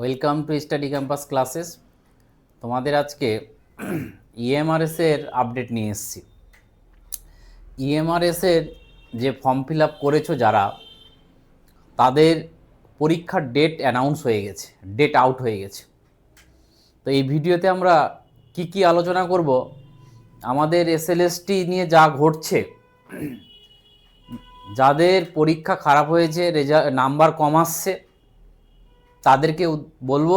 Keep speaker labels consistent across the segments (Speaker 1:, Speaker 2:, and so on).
Speaker 1: Welcome to study campus classes তোমাদের আজকে EMRS এর আপডেট নিয়ে এসেছি। ইএমআরএস এর যে ফর্ম ফিল আপ করেছ যারা, তাদের পরীক্ষার ডেট অ্যানাউন্স হয়ে গেছে ডেট আউট হয়ে গেছে। তো এই ভিডিওতে আমরা কি কি আলোচনা করব, আমাদের এসএলএসটি নিয়ে যা ঘটছে, যাদের পরীক্ষা খারাপ হয়েছে রেজাল্ট নাম্বার কম আসছে তাদেরকে বলব,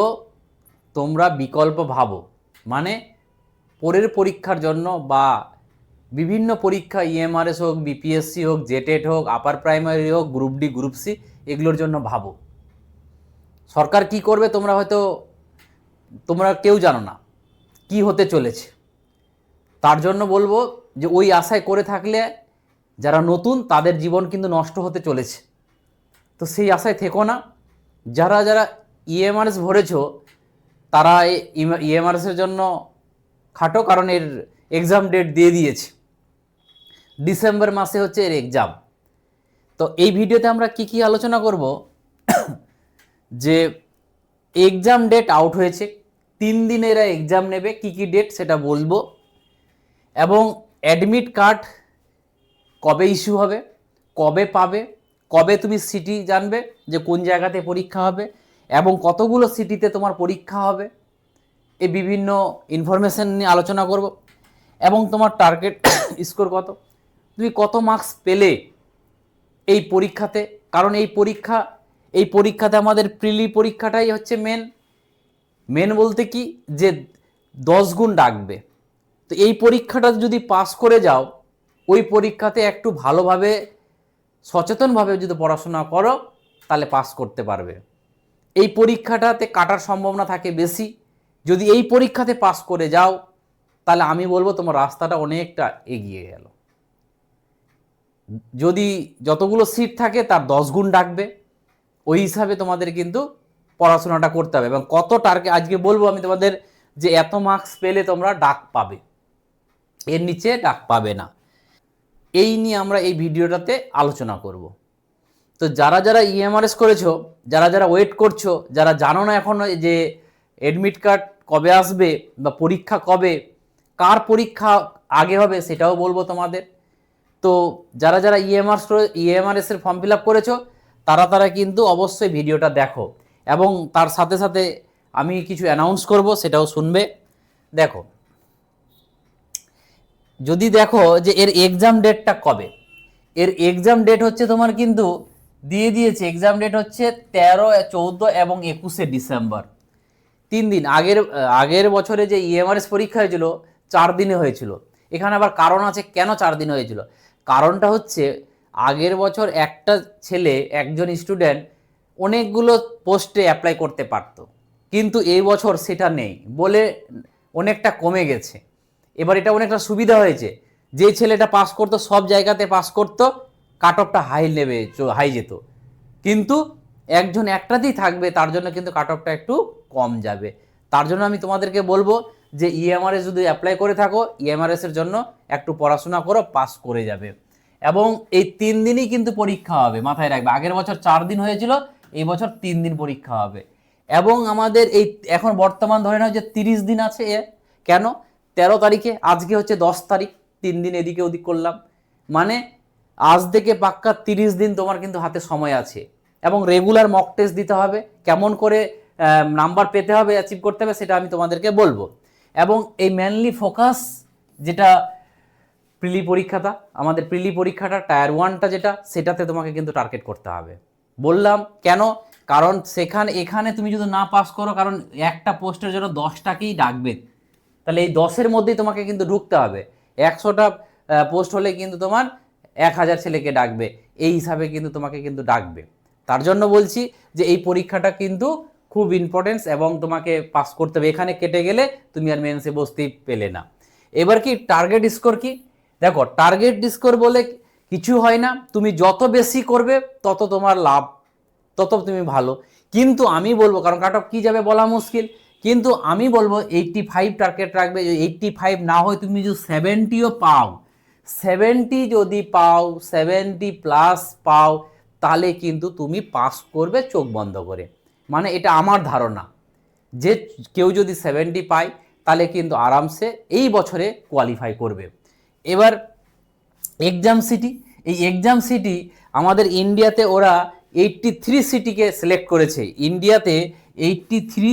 Speaker 1: তোমরা বিকল্প ভাবো। মানে পরের পরীক্ষার জন্য বা বিভিন্ন পরীক্ষা E ইএমআরএস হোক বিপিএসসি হোক জেটেট হোক আপার প্রাইমারি হোক গ্রুপ ডি গ্রুপ সি এগুলোর জন্য ভাবো। সরকার কি করবে তোমরা হয়তো, তোমরা কেউ জানো না কি হতে চলেছে। তার জন্য বলব যে ওই আশায় করে থাকলে যারা নতুন, তাদের জীবন কিন্তু নষ্ট হতে চলেছে। তো সেই আশায় থেকো না। যারা যারা ইএমআরএস ভরেছো তারা ইএমআরএসের জন্য খাটো কারণ এর এক্সাম ডেট দিয়ে দিয়েছে। ডিসেম্বর মাসে হচ্ছে এর এক্সাম তো এই ভিডিওতে আমরা কি কি আলোচনা করব? যে এক্সাম ডেট আউট হয়েছে, তিন দিনে এরা এক্সাম নেবে, কি কি ডেট সেটা বলব। এবং অ্যাডমিট কার্ড কবে ইস্যু হবে, কবে পাবে, কবে তুমি সিটি জানবে যে কোন জায়গাতে পরীক্ষা হবে এবং কতগুলো সিটিতে তোমার পরীক্ষা হবে, এই বিভিন্ন ইনফরমেশন নিয়ে আলোচনা করব, এবং তোমার টার্গেট স্কোর কত। তুমি কত মার্কস পেলে এই পরীক্ষাতে? কারণ এই পরীক্ষা, এই পরীক্ষাতে আমাদের প্রিলি পরীক্ষাটাই হচ্ছে মেন মেন বলতে কি? যে দশ গুণ ডাকবে। তো এই পরীক্ষাটা যদি পাস করে যাও, ওই পরীক্ষাতে একটু ভালোভাবে, সচেতনভাবে যদি পড়াশোনা করো, তাহলে পাস করতে পারবে। এই পরীক্ষাটাতে কাটার সম্ভাবনা থাকে বেশি। যদি এই পরীক্ষাতে পাস করে যাও, তাহলে আমি বলব তোমার রাস্তাটা অনেকটা এগিয়ে গেল। যদি যতগুলো সিট থাকে, তার দশ গুণ ডাকবে। ওই হিসাবে তোমাদের কিন্তু পড়াশোনাটা করতে হবে এবং কত টার্গে আজকে বলব আমি তোমাদের যে এত মার্কস পেলে তোমরা ডাক পাবে। এর নিচে ডাক পাবে না। এই নিয়ে আমরা এই ভিডিওটাতে আলোচনা করব। তো যারা যারা E ইএমআরএস করেছ, যারা যারা ওয়েট করছ, যারা জানো না এখনও যে অ্যাডমিট কার্ড কবে আসবে বা পরীক্ষা কবে, কার পরীক্ষা আগে হবে সেটাও বলব তোমাদের। তো যারা যারা E ইএমআরস ইএমআরএস এর ফর্ম ফিল আপ করেছ, তারা তারা কিন্তু অবশ্যই ভিডিওটা দেখো এবং তার সাথে সাথে আমি কিছু অ্যানাউন্স করব, সেটাও শুনবে। দেখো, যদি দেখো যে এর এক্সাম ডেটটা কবে, এর এক্সাম ডেট হচ্ছে তোমার কিন্তু দিয়ে দিয়েছে এক্সাম ডেট হচ্ছে তেরো, চৌদ্দ এবং একুশে ডিসেম্বর। তিন দিন, আগের আগের বছরে যে ইএমআরএস পরীক্ষা হয়েছিল, চার দিনে হয়েছিল। এখানে আবার কারণ আছে, কেন চার দিনে হয়েছিল? কারণটা হচ্ছে, আগের বছর একটা ছেলে, একজন স্টুডেন্ট অনেকগুলো পোস্টে অ্যাপ্লাই করতে পারতো। কিন্তু এই বছর সেটা নেই, বলে অনেকটা কমে গেছে। এবার এটা অনেকটা সুবিধা হয়েছে। যে ছেলেটা পাস করতো, সব জায়গাতে পাস করতো কাট অফটা হাই নেবে হাই যেত। কিন্তু একজন একটাতেই থাকবে, তার জন্য কিন্তু কাট অফটা একটু কম যাবে। তার জন্য আমি তোমাদেরকে বলব যে E ইএমআরএস যদি অ্যাপ্লাই করে থাকো ইএমআরএস এর জন্য একটু পড়াশোনা করো পাস করে যাবে। এবং এই তিন দিনই কিন্তু পরীক্ষা হবে, মাথায় রাখবে। আগের বছর চার দিন হয়েছিল, এই বছর তিন দিন পরীক্ষা হবে। এবং আমাদের এই এখন বর্তমান ধরে নাও যে তিরিশ দিন আছে এ, কেন? তেরো তারিখে, আজকে হচ্ছে দশ তারিখ, তিন দিন এদিকে ওদিক করলাম। মানে আজ থেকে পাক্কা তিরিশ দিন তোমার কিন্তু হাতে সময় আছে। এবং রেগুলার মক টেস্ট দিতে হবে, কেমন করে নাম্বার পেতে হবে অ্যাচিভ করতে হবে, সেটা আমি তোমাদেরকে বলব। এবং এই মেনলি ফোকাস যেটা প্রিলি পরীক্ষাটা, আমাদের প্রিলি পরীক্ষাটা টায়ার ওয়ানটা যেটা, সেটাতে তোমাকে কিন্তু টার্গেট করতে হবে। বললাম, কেন? কারণ সেখানে, এখানে তুমি যদি না পাস করো, কারণ একটা পোস্টের জন্য দশটাকেই ডাকবে। তাহলে এই দশের মধ্যেই তোমাকে কিন্তু ঢুকতে হবে। একশোটা পোস্ট হলে কিন্তু তোমার এক হাজার ছেলেকে ডাকবে, এই হিসাবে কিন্তু তোমাকে কিন্তু ডাকবে। তার জন্য বলছি যে এই পরীক্ষাটা কিন্তু খুব ইম্পর্টেন্স এবং তোমাকে পাস করতে হবে। এখানে কেটে গেলে তুমি আর মেন্সে বসতেই পেলে না। এবার কি টার্গেট স্কোর কি? দেখো টার্গেট স্কোর বলে কিছু হয় না। তুমি যত বেশি করবে, তত তোমার লাভ, তত তুমি ভালো। কিন্তু আমি বলব, কারণ কাট অফ কী যাবে বলা মুশকিল। কিন্তু আমি বলব এইটটি ফাইভ টার্গেট রাখবে। এইটটি ফাইভ না হয়, তুমি যদি সেভেন্টিও পাও সেভেন্টি যদি পাও, সেভেন্টি প্লাস পাও, তাহলে কিন্তু তুমি পাস করবে চোখ বন্ধ করে। মানে এটা আমার ধারণা। যে কেউ যদি সেভেন্টি পায়, তাহলে কিন্তু আরামসে এই বছরে কোয়ালিফাই করবে। এবার এক্সাম সিটি এই এক্সাম সিটি আমাদের ইন্ডিয়াতে ওরা এইটটি থ্রি সিটিকে সিলেক্ট করেছে। ইন্ডিয়াতে এইটটি থ্রি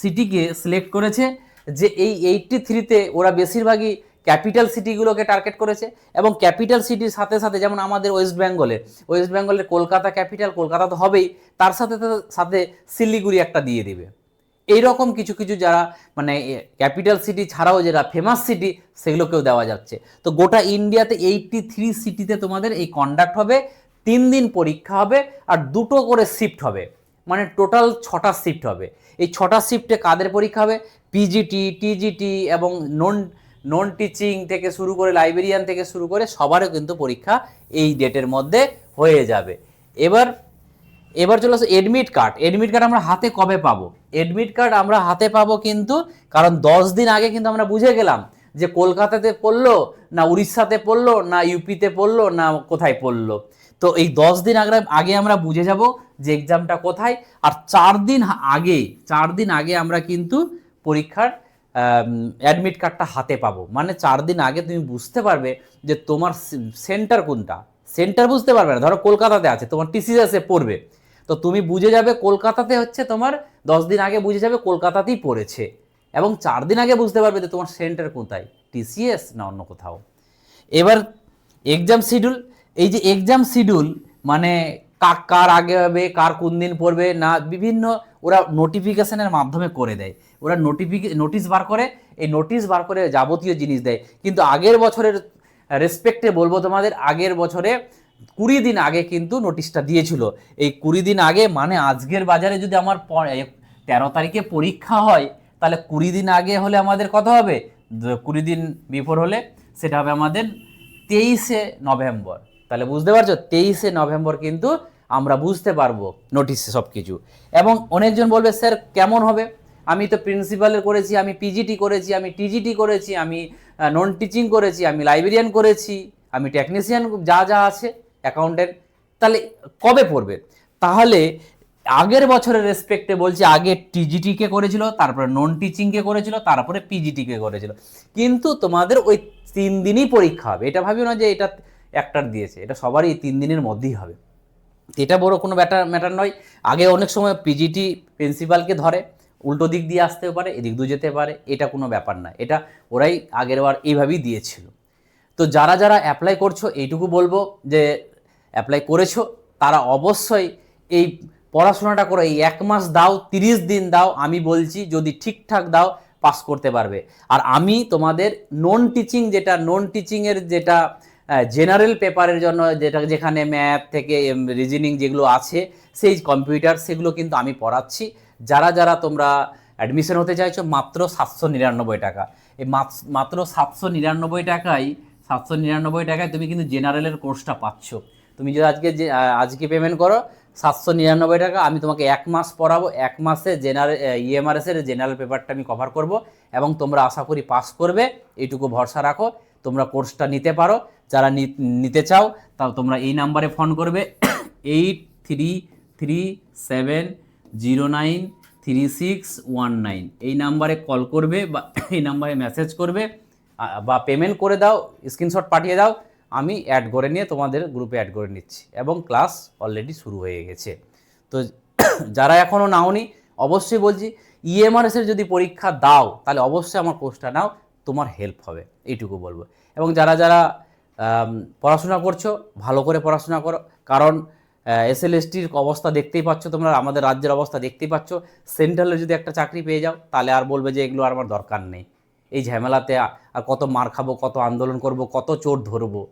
Speaker 1: সিটিকে সিলেক্ট করেছে যে এই এইটটি থ্রিতে ওরা বেশিরভাগই ক্যাপিটাল সিটিগুলোকে টার্গেট করেছে এবং ক্যাপিটাল সিটির সাথে সাথে যেমন আমাদের ওয়েস্ট বেঙ্গলের ওয়েস্ট বেঙ্গলের কলকাতা ক্যাপিটাল, কলকাতা তো হবেই, তার সাথে সাথে শিলিগুড়ি একটা দিয়ে দিবে। এইরকম কিছু কিছু যারা মানে ক্যাপিটাল সিটি ছাড়াও যারা ফেমাস সিটি সেগুলোকেও দেওয়া যাচ্ছে। তো গোটা ইন্ডিয়াতে এইটটি থ্রি সিটিতে তোমাদের এই কন্ডাক্ট হবে, তিন দিন পরীক্ষা হবে আর দুটো করে শিফট হবে। মানে টোটাল ছটা শিফট হবে। এই ছটা শিফটে কাদের পরীক্ষা হবে? পিজিটি টিজিটি এবং নন নন টিচিং থেকে শুরু করে লাইব্রেরিয়ান থেকে শুরু করে সবারও কিন্তু পরীক্ষা এই ডেটের মধ্যে হয়ে যাবে। এবার এবার চলে আসো এডমিট কার্ড এডমিট কার্ড আমরা হাতে কবে পাবো? এডমিট কার্ড আমরা হাতে পাবো কিন্তু, কারণ দশ দিন আগে কিন্তু আমরা বুঝে গেলাম যে কলকাতাতে পড়ল, না উড়িষ্যাতে পড়ল, না ইউপিতে পড়ল, না কোথায় পড়ল। তো এই দশ দিন আগে আগে আমরা বুঝে যাব যে এক্সামটা কোথায়। আর চার দিন আগে, চার দিন আগে আমরা কিন্তু পরীক্ষার অ্যাডমিট কার্ডটা হাতে পাবো। মানে চার দিন আগে তুমি বুঝতে পারবে যে তোমার সেন্টার কোনটা। সেন্টার বুঝতে পারবে না। ধরো কলকাতাতে আছে, তোমার টিসিএসে পড়বে। তো তুমি বুঝে যাবে কলকাতাতে হচ্ছে তোমার দশ দিন আগে বুঝে যাবে কলকাতাতেই পড়েছে। এবং চার দিন আগে বুঝতে পারবে যে তোমার সেন্টার কোথায়। টিসিএস না অন্য কোথাও। এবার এক্সাম শিডিউল এই যে এক্সাম শিডিউল মানে কার কার আগে হবে, কার কোন দিন পড়বে, না, বিভিন্ন ওরা নোটিফিকেশনের মাধ্যমে করে দেয়। ওরা নোটিফিকে নোটিশ বার করে, এই নোটিশ বার করে যাবতীয় জিনিস দেয়। কিন্তু আগের বছরের রেসপেক্টে বলব তোমাদের, আগের বছরে কুড়ি দিন আগে কিন্তু নোটিশটা দিয়েছিল। এই কুড়ি দিন আগে মানে আজকের বাজারে যদি আমার তেরো তারিখে পরীক্ষা হয়, তাহলে কুড়ি দিন আগে হলে আমাদের কত হবে? কুড়ি দিন বিফোর হলে সেটা হবে আমাদের তেইশে নভেম্বর। তাহলে বুঝতে পারছ? তেইশে নভেম্বর কিন্তু আমরা বুঝতে পারব নোটিশে সব কিছু এবং অনেকজন বলবে, স্যার, কেমন হবে? আমি তো প্রিন্সিপালের করেছি, আমি পিজিটি করেছি, আমি টিজিটি করেছি, আমি নন টিচিং করেছি, আমি লাইব্রেরিয়ান করেছি, আমি টেকনিশিয়ান যা যা আছে অ্যাকাউন্টেন্ট তাহলে কবে পড়বে? তাহলে আগের বছরের রেসপেক্টে বলছি, আগে টিজিটিকে করেছিল, তারপরে নন টিচিংকে করেছিল, তারপরে পিজিটিকে করেছিল। কিন্তু তোমাদের ওই তিন দিনই পরীক্ষা হবে। এটা ভাবিও না যে এটা একটার দিয়েছে। এটা সবারই তিন দিনের মধ্যেই হবে। এটা বড় কোনো ব্যাটার ম্যাটার নয়। আগে অনেক সময় পিজিটি প্রিন্সিপালকে ধরে, উল্টো দিক দিয়ে আসতেও পারে, এদিক দিয়ে যেতে পারে, এটা কোনো ব্যাপার না। এটা ওরাই আগের বার এইভাবেই দিয়েছিল। তো যারা যারা অ্যাপ্লাই করছ, এইটুকু বলব যে অ্যাপ্লাই করেছ, তারা অবশ্যই এই পড়াশোনাটা করে। এই এক মাস দাও, তিরিশ দিন দাও, আমি বলছি যদি ঠিকঠাক দাও পাস করতে পারবে। আর আমি তোমাদের নন টিচিং যেটা নন টিচিংয়ের যেটা জেনারেল পেপারের জন্য যেটা যেখানে ম্যাথ থেকে রিজনিং যেগুলো আছে, সেই কম্পিউটার সেগুলো কিন্তু আমি পড়াচ্ছি। যারা যারা তোমরা অ্যাডমিশন হতে চাইছো, মাত্র সাতশো নিরানব্বই টাকা। এই মাত- মাত্র সাতশো নিরানব্বই টাকায়, সাতশো নিরানব্বই টাকায় তুমি কিন্তু জেনারেলের কোর্সটা পাচ্ছ। তুমি যদি আজকে যে আজকে পেমেন্ট করো, সাতশো নিরানব্বই টাকা, আমি তোমাকে এক মাস পড়াবো। এক মাসে জেনারেল ইএমআরএসের জেনারেল পেপারটা আমি কভার করব এবং তোমরা আশা করি পাস করবে। এইটুকু ভরসা রাখো। তোমরা কোর্সটা নিতে পারো। যারা নিতে চাও, তাও তোমরা এই নাম্বারে ফোন করবে। Eight three three seven zero nine three six one nine এই নাম্বারে কল করবে বা এই নাম্বারে মেসেজ করবে। বা পেমেন্ট করে দাও স্ক্রিনশট পাঠিয়ে দাও। আমি অ্যাড করে নিয়ে তোমাদের গ্রুপে অ্যাড করে নিচ্ছি। এবং ক্লাস অলরেডি শুরু হয়ে গেছে। তো যারা এখনও নাওনি, অবশ্যই বলছি ইএমআরএস এর যদি পরীক্ষা দাও, তাহলে অবশ্যই আমার কোর্সটা নাও। তোমার হেল্প হবে, এইটুকু বলব। এবং যারা যারা পড়াশোনা করছ, ভালো করে পড়াশোনা করো। কারণ এসএলএসটির অবস্থা দেখতেই পাচ্ছ তোমরা, আমাদের রাজ্যের অবস্থা দেখতেই পাচ্ছ। সেন্ট্রালে যদি একটা চাকরি পেয়ে যাও, তাহলে আর বলবে যে এগুলো আর আমার দরকার নেই। এই ঝামেলাতে আর কত মার খাব, কত আন্দোলন করব, কত চোর ধরবো।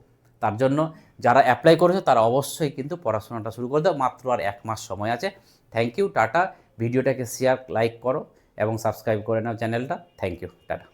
Speaker 1: তার জন্য যারা অ্যাপ্লাই করেছ, তারা অবশ্যই কিন্তু পড়াশোনাটা শুরু করে দাও। মাত্র আর এক মাস সময় আছে। Thank you tata. ভিডিওটাকে শেয়ার লাইক করো এবং সাবস্ক্রাইব করে নাও চ্যানেলটা। Thank you tata.